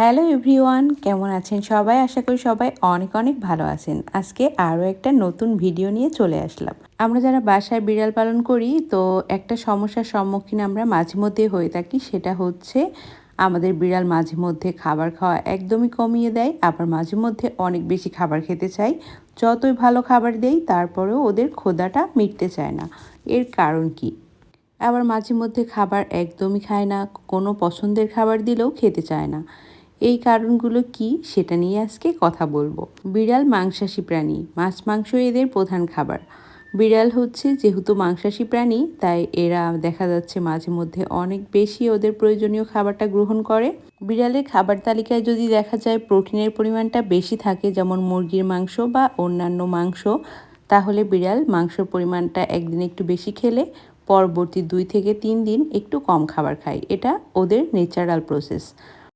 Hello everyone, কেমন আছেন সবাই? আশা করি সবাই অনেক অনেক ভালো আছেন। আজকে আরও একটা নতুন ভিডিও নিয়ে চলে আসলাম। আমরা যারা বাসায় বিড়াল পালন করি, তো একটা সমস্যার সম্মুখীন আমরা মাঝে মধ্যে হয়ে থাকি, সেটা হচ্ছে আমাদের বিড়াল মাঝে মধ্যে খাবার খাওয়া একদমই কমিয়ে দেয়, আবার মাঝে মধ্যে অনেক বেশি খাবার খেতে চাই যতই ভালো খাবার দেই, তারপরেও ওদের খোদাটা মিটতে চায় না। এর কারণ কি? আবার মাঝে মধ্যে খাবার একদমই খায় না, কোনো পছন্দের খাবার দিলেও খেতে চায় না। এই কারণগুলো কি সেটা নিয়ে আজকে কথা বলব। বিড়াল মাংসাশী প্রাণী, মাছ মাংস এদের প্রধান খাবার। বিড়াল হচ্ছে যেহেতু মাংসাশী প্রাণী, তাই এরা দেখা যাচ্ছে মাঝে মধ্যে অনেক বেশি ওদের প্রয়োজনীয় খাবারটা গ্রহণ করে। বিড়ালের খাবার তালিকায় যদি দেখা যায় প্রোটিনের পরিমাণটা বেশি থাকে, যেমন মুরগির মাংস বা অন্যান্য মাংস, তাহলে বিড়াল মাংসর পরিমাণটা একদিন একটু বেশি খেলে, পরবর্তী দুই থেকে তিন দিন একটু কম খাবার খায়। এটা ওদের ন্যাচারাল প্রসেস